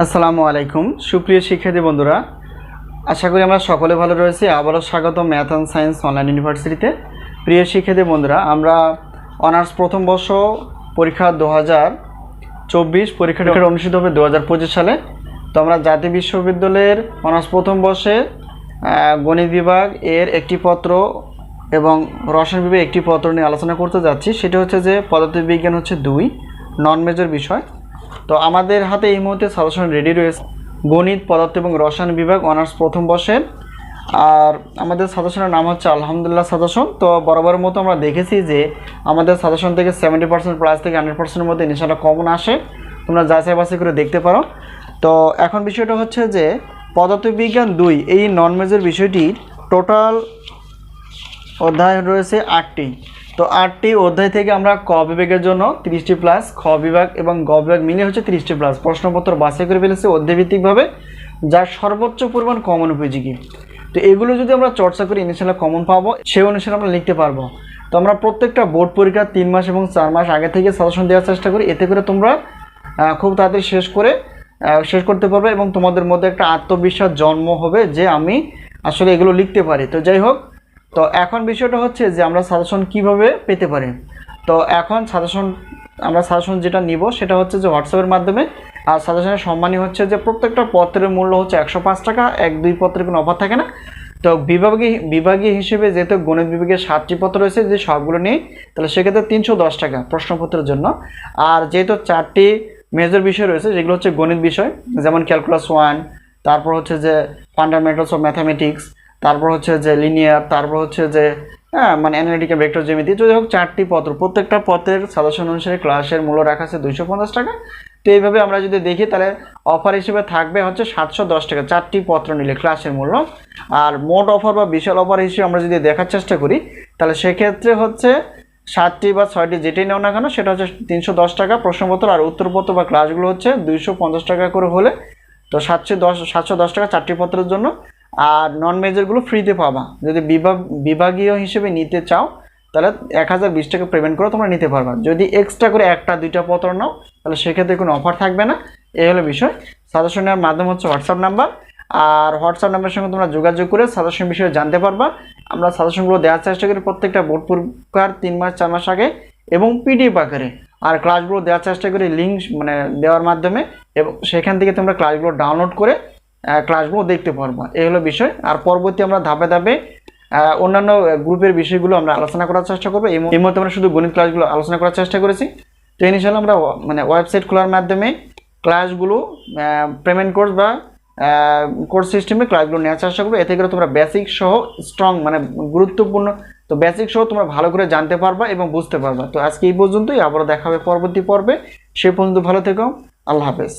আসসালামু আলাইকুম। সুপ্রিয় শিক্ষার্থী বন্ধুরা আশা করি আমরা সকলে ভালো রয়েছি। আবারও স্বাগত ম্যাথ অ্যান্ড সায়েন্স অনলাইন ইউনিভার্সিটিতে। প্রিয় শিক্ষার্থী বন্ধুরা আমরা অনার্স প্রথম বর্ষ পরীক্ষা দু হাজার চব্বিশ পরীক্ষাটা অনুষ্ঠিত হবে দু হাজার পঁচিশ সালে। তো আমরা জাতীয় বিশ্ববিদ্যালয়ের অনার্স প্রথম বর্ষে গণিত বিভাগ এর একটি পত্র এবং রসায়ন বিভাগ একটি পত্র নিয়ে আলোচনা করতে যাচ্ছি। সেটা হচ্ছে যে পদার্থবিজ্ঞান হচ্ছে দুই নন মেজর বিষয়। তো আমাদের হাতে এই মুহূর্তে সাজেশন রেডি রয়েছে। গণিত, পদার্থ এবং রসায়ন বিভাগ অনার্স প্রথম বর্ষের। আর আমাদের সাজেশনের নাম হচ্ছে আলহামদুলিল্লাহ সাজেশন তো বরাবর মতো আমরা দেখেছি যে আমাদের সাজেশন থেকে সেভেন্টি পার্সেন্ট প্লাস থেকে হান্ড্রেড পার্সেন্টের মধ্যে ইনশাল্লাহ কমন আসে। তোমরা যাচাই বাছাই করে দেখতে পারো। তো এখন বিষয়টা হচ্ছে যে পদার্থবিজ্ঞান দুই, এই নন মেজর বিষয়টির টোটাল অধ্যায় রয়েছে আটটি। তো আটটি অধ্যায় থেকে আমরা ক বিভাগের জন্য তিরিশটি প্লাস খ বিভাগ এবং গ বিভাগ মিলে হচ্ছে তিরিশটি প্লাস প্রশ্নপত্র বাছাই করে ফেলেছে অধ্যায়ভিত্তিকভাবে, যার সর্বোচ্চ পরিমাণ কমন উপযোগী। তো এগুলো যদি আমরা চর্চা করি ইনশাল্লাহ কমন পাবো সেই অনুসারে আমরা লিখতে পারব। তো আমরা প্রত্যেকটা বোর্ড পরীক্ষা তিন মাস এবং চার মাস আগে থেকে সাজেশন দেওয়ার চেষ্টা করি, এতে করে তোমরা খুব তাড়াতাড়ি শেষ করে শেষ করতে পারবে এবং তোমাদের মধ্যে একটা আত্মবিশ্বাস জন্ম হবে যে আমি আসলে এগুলো লিখতে পারি। তো যাই হোক তো এখন বিষয়টা হচ্ছে যে আমরা সাজেশন কীভাবে পেতে পারি? তো এখন সাজেশন আমরা সাজেশন যেটা নিব সেটা হচ্ছে যে হোয়াটসঅ্যাপের মাধ্যমে, আর সাজেশনের সম্মানই হচ্ছে যে প্রত্যেকটা পত্রের মূল্য হচ্ছে একশো পাঁচ টাকা, এক দুই পত্রের কোনো অফার থাকে না। তো বিভাগীয় বিভাগীয় হিসেবে যেহেতু গণিত বিভাগের সাতটি পত্র রয়েছে যে সবগুলো নেই, তাহলে সেক্ষেত্রে তিনশো দশ টাকা প্রশ্নপত্রের জন্য। আর যেহেতু চারটি মেজর বিষয় রয়েছে, যেগুলো হচ্ছে গণিত বিষয়, যেমন ক্যালকুলাস ওয়ান তারপর হচ্ছে যে ফান্ডামেন্টালস অফ ম্যাথামেটিক্স তারপর হচ্ছে যে লিনিয়ার তারপর হচ্ছে যে হ্যাঁ মানে অ্যানালিটিক্যাল ভেক্টর জ্যামিতি যদি হোক চারটি পত্র, প্রত্যেকটা পত্রের সাজেশন অনুসারে ক্লাসের মূল্য রাখা আছে দুইশো পঞ্চাশ টাকা। তো এইভাবে আমরা যদি দেখি, তাহলে অফার হিসেবে থাকবে হচ্ছে সাতশো দশ টাকা, চারটি পত্র নিলে ক্লাসের মূল্য। আর মোট অফার বা বিশাল অফার হিসেবে আমরা যদি দেখার চেষ্টা করি, তাহলে সেক্ষেত্রে হচ্ছে সাতটি বা ছয়টি যেটাই নেও না কেন, সেটা হচ্ছে তিনশো দশ টাকা প্রশ্নপত্র আর উত্তরপত্র বা ক্লাসগুলো হচ্ছে দুইশো পঞ্চাশ টাকা করে হলে। তো সাতশো দশ সাতশো দশ টাকা চারটি পত্রের জন্য। আর নন মেজরগুলো ফ্রিতে পাবা। যদি বিভাগ, বিভাগীয় হিসেবে নিতে চাও, তাহলে এক হাজার বিশ টাকা পেমেন্ট করে তোমরা নিতে পারবা। যদি এক্সট্রা করে একটা, দুইটা পত্র নাও, তাহলে সেক্ষেত্রে কোনো অফার থাকবে না। এই হলো বিষয়। সাজেশনের মাধ্যম হচ্ছে হোয়াটসঅ্যাপ নাম্বার আর হোয়াটসঅ্যাপ নাম্বারের সঙ্গে তোমরা যোগাযোগ করে সাজেশন বিষয়ে জানতে পারবা। আমরা সাজেশনগুলো দেওয়ার চেষ্টা করি প্রত্যেকটা বোর্ড পরীক্ষার তিন মাস, চার মাস আগে এবং পিডিএফ আকারে। আর ক্লাসগুলো দেওয়ার চেষ্টা করি লিঙ্ক মানে দেওয়ার মাধ্যমে এবং সেখান থেকে তোমরা ক্লাসগুলো ডাউনলোড করে ক্লাসগুলো দেখতে পারবা। এই হলো বিষয়। আর পরবর্তী আমরা ধাপে ধাপে অন্যান্য গ্রুপের বিষয়গুলো আমরা আলোচনা করার চেষ্টা করব। এই মুহূর্তে আমরা শুধু গণিত ক্লাসগুলো আলোচনা করার চেষ্টা করেছি। তো ইনিশিয়াল আমরা মানে ওয়েবসাইট খোলার মাধ্যমে ক্লাসগুলো পেমেন্ট কোর্স বা কোর্স সিস্টেমে ক্লাসগুলো নেওয়ার চেষ্টা করব। এতে করে তোমরা বেসিক সহ স্ট্রং মানে গুরুত্বপূর্ণ, তো বেসিক সহ তোমরা ভালো করে জানতে পারবা এবং বুঝতে পারবা। তো আজকে এই পর্যন্তই। আবারও দেখা হবে পরবর্তী পর্বে। সে পর্যন্ত ভালো থেকো। আল্লাহ হাফেজ।